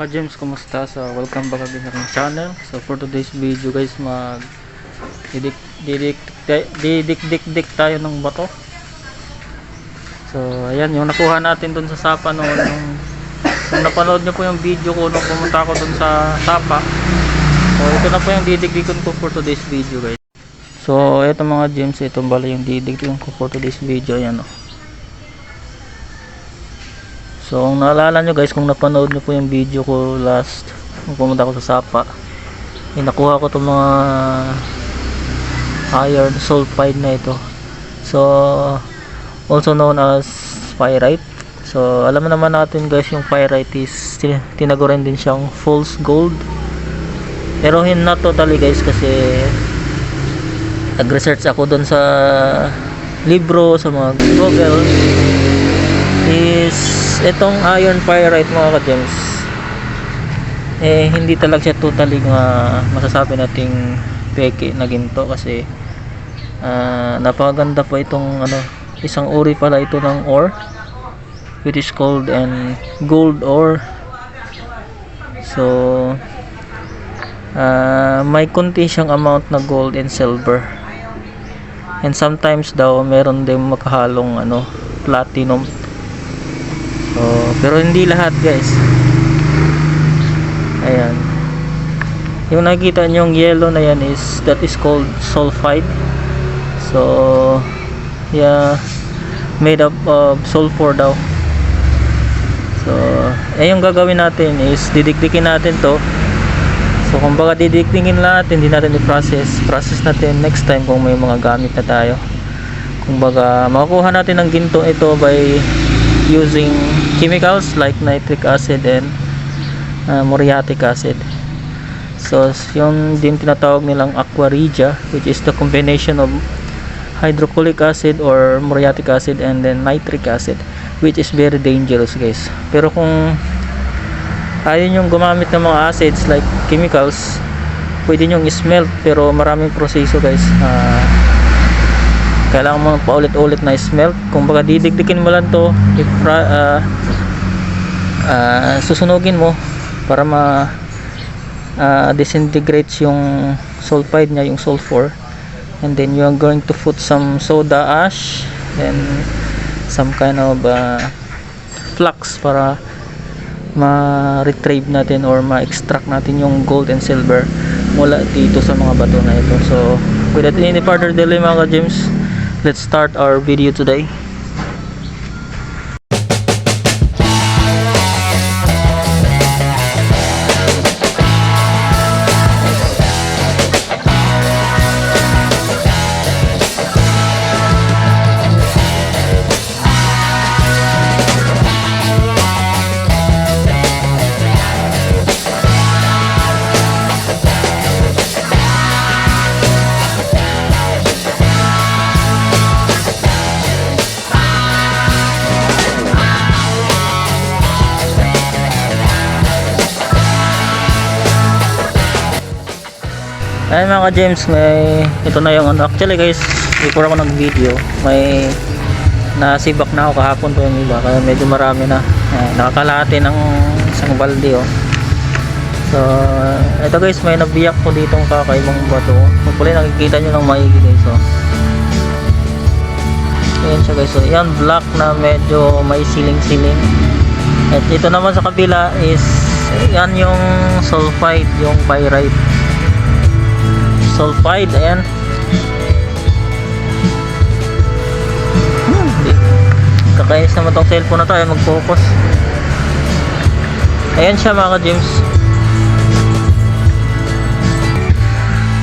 ka-gems, kumusta? So, welcome back again sa aking channel. So, for today's video guys, mag didik didik didik dik dik tayo ng bato. So, ayan, yung nakuha natin dun sa Sapa noon. Yung, kung napanood nyo po yung video ko nung pumunta ako dun sa Sapa. So, ito na po yung didikdikan ko for today's video guys. So, ito mga gems, ito bala yung didikdikan ko for today's video. Ayan o. So, kung naalala nyo guys, kung napanood nyo po yung video ko last, kung pumunta ako sa Sapa, eh, nakuha ko itong mga iron sulfide na ito. So, also known as pyrite. So, alam naman natin guys, yung pyrite is tin- tinaguran din siyang false gold. Pero hin not totally guys kasi nag-research ako doon sa libro, sa mga Google is itong iron pyrite mga ka-gems eh hindi talaga siya totally nga masasabi nating peke na ginto kasi ah, napakaganda po itong ano isang uri pala ito ng ore which is called and gold ore. So ah, may konti siyang amount na gold and silver. And sometimes daw meron din makahalong ano platinum So, pero hindi lahat guys. Ayan. Yung nakikita nyong yellow na yan is that is called sulfide. So, yeah, made up of sulfur daw. So, eh yung gagawin natin is didikdikin natin to. So, kung baga didikdikin natin, hindi natin i-process. Process natin next time kung may mga gamit na tayo. Kung baga, makukuha natin ng ginto ito by using chemicals like nitric acid and uh, muriatic acid. So, yung din tinatawag nilang aqua regia, which is the combination of hydrochloric acid or muriatic acid and then nitric acid, which is very dangerous, guys. Pero kung ayaw yung gumamit ng mga acids like chemicals, pwede nyo smelt pero maraming proseso, guys. Uh, kailangan mo paulit-ulit na smelt. Kung baka didikdikin mo lang to. If, uh, uh, susunugin mo para ma uh, disintegrates yung sulfide niya yung sulfur. And then you are going to put some soda ash and some kind of uh, flux para ma-retrieve natin or ma-extract natin yung gold and silver mula dito sa mga bato na ito. So without any further delay mga James let's start our video today Ayun mga James, may ito na yung ano. Actually guys, before ako nag-video, may nasibak na ako kahapon po yung iba. Kaya medyo marami na. Ayan, nakakalahati ng isang balde oh. So, ito guys, may nabiyak ko ditong kakaibang bato. Hopefully nakikita nyo ng maigi guys oh. Ayan siya guys. So, yan black na medyo may siling-siling. At ito naman sa kabila is yan yung sulfide, yung pyrite sulfide ayan. Hmm, kakainis naman tong cellphone na to ay mag focus ayan siya mga James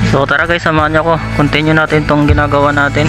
so tara guys samahan nyo ako. Continue natin tong ginagawa natin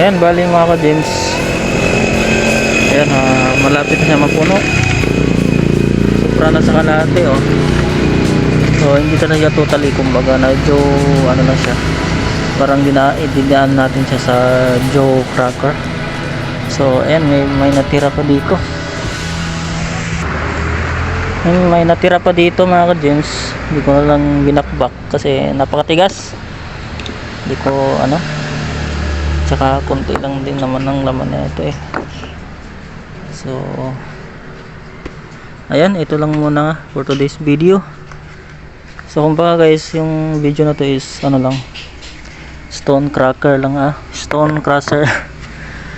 Ayan, bali mga ka-James. Ayan, ah, malapit na siya mapuno. Sobra na sa kalahati, oh. So, hindi talaga totally, kumbaga, Joe, ano na siya. Parang dina, natin siya sa Joe Cracker. So, ayan, may, may natira pa dito. May natira pa dito mga ka-James. Hindi ko na lang binakbak kasi napakatigas. Hindi ko, ano, tsaka konti lang din naman ng laman na ito eh. So ayan ito lang muna for today's video. So kumbaga guys yung video na to is ano lang stone cracker lang ah. Stone crusher.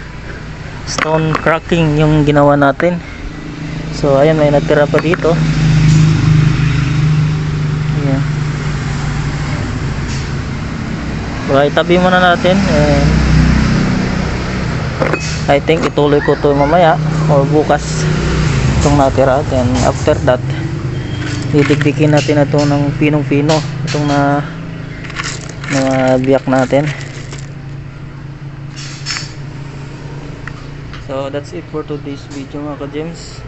Stone cracking yung ginawa natin. So ayan may natira pa dito. Ayan. Baka itabi muna natin and I think ituloy ko to mamaya or bukas itong natira. Then after that didikdikin natin ito ng pinong pino itong na mga biyak natin. So that's it for today's video mga ka-gems.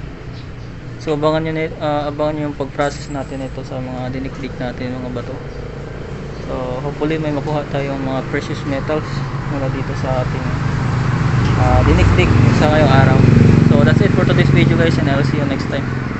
So abangan nyo, na- ah, abangan nyo yung pag-process natin ito sa mga dinikdik natin mga bato. So hopefully may makuha tayong mga precious metals mula dito sa ating uh, dinikdik sa ngayong araw. So that's it for today's video guys and I will see you next time.